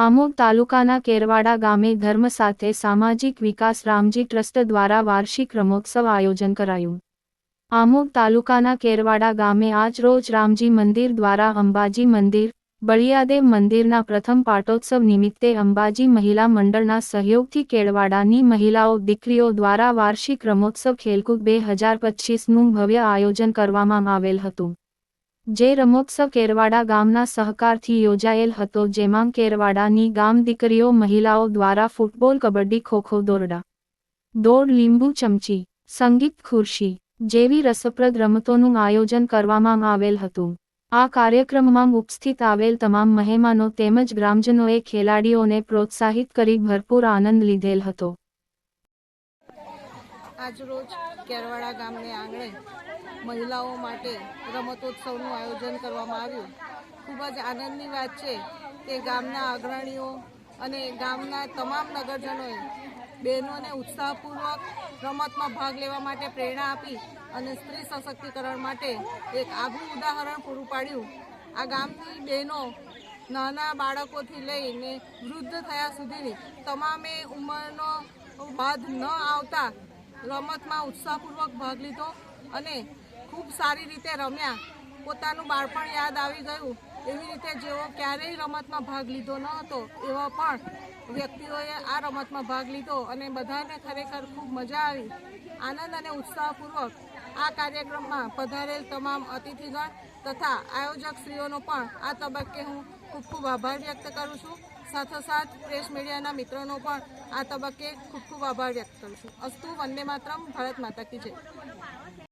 આમોદ તાલુકાના કેરવાડા ગામે ધર્મ સાથે સામાજિક વિકાસ રામજી ટ્રસ્ટ દ્વારા વાર્ષિક રમોત્સવ આયોજન કરાયું. આમોદ તાલુકાના કેરવાડા ગામે આજ રોજ રામજી મંદિર દ્વારા અંબાજી મંદિર, બળિયાદેવ મંદિરના પ્રથમ પાટોત્સવ નિમિત્તે અંબાજી મહિલા મંડળના સહયોગથી કેળવાડાની મહિલાઓ, દીકરીઓ દ્વારા વાર્ષિક રમોત્સવ ખેલકૂદ બે હજાર પચીસનું ભવ્ય આયોજન કરવામાં આવેલ હતું. જે રમોત્સવ કેરવાડા ગામના સહકારથી યોજાયેલ હતો, જેમાં કેરવાડાની ગામ દીકરીઓ, મહિલાઓ દ્વારા ફૂટબોલ, કબડ્ડી, ખોખો, દોરડા, દોડ, લીંબુ, ચમચી, સંગીત, ખુરશી જેવી રસપ્રદ રમતોનું આયોજન કરવામાં આવેલ હતું. આ કાર્યક્રમમાં ઉપસ્થિત આવેલ તમામ મહેમાનો તેમજ ગ્રામજનોએ ખેલાડીઓને પ્રોત્સાહિત કરી ભરપૂર આનંદ લીધેલ હતો. આજરોજ કેરવાડા ગામને આંગણે મહિલાઓ માટે રમતોત્સવનું આયોજન કરવામાં આવ્યું. ખૂબ જ આનંદની વાત છે કે ગામના અગ્રણીઓ અને ગામના તમામ નગરજનોએ બહેનોને ઉત્સાહપૂર્વક રમતમાં ભાગ લેવા માટે પ્રેરણા આપી અને સ્ત્રી સશક્તિકરણ માટે એક આગવું ઉદાહરણ પૂરું પાડ્યું. આ ગામની બહેનો નાના બાળકોથી લઈને વૃદ્ધ થયા સુધીની તમામે ઉંમરનો બાદ ન આવતા રમતમાં ઉત્સાહપૂર્વક ભાગ લીધો અને ખૂબ સારી રીતે રમ્યા. પોતાનું બાળપણ યાદ આવી ગયું. એવી રીતે જેઓ ક્યારેય રમતમાં ભાગ લીધો ન હતો, એવા પણ વ્યક્તિઓએ આ રમતમાં ભાગ લીધો અને બધાને ખરેખર ખૂબ મજા આવી. આનંદ અને ઉત્સાહપૂર્વક આ કાર્યક્રમમાં પધારેલ તમામ અતિથિગણ તથા આયોજક શ્રીઓનો પણ આ તબક્કે હું ખૂબ ખૂબ આભાર વ્યક્ત કરું છું. સાથોસાથ પ્રેસ મીડિયાના મિત્રોનો પણ આ તબક્કે ખૂબ ખૂબ આભાર વ્યક્ત કરું છું. અસ્તુ વંદે માતરમ, ભારત માતા કી જય.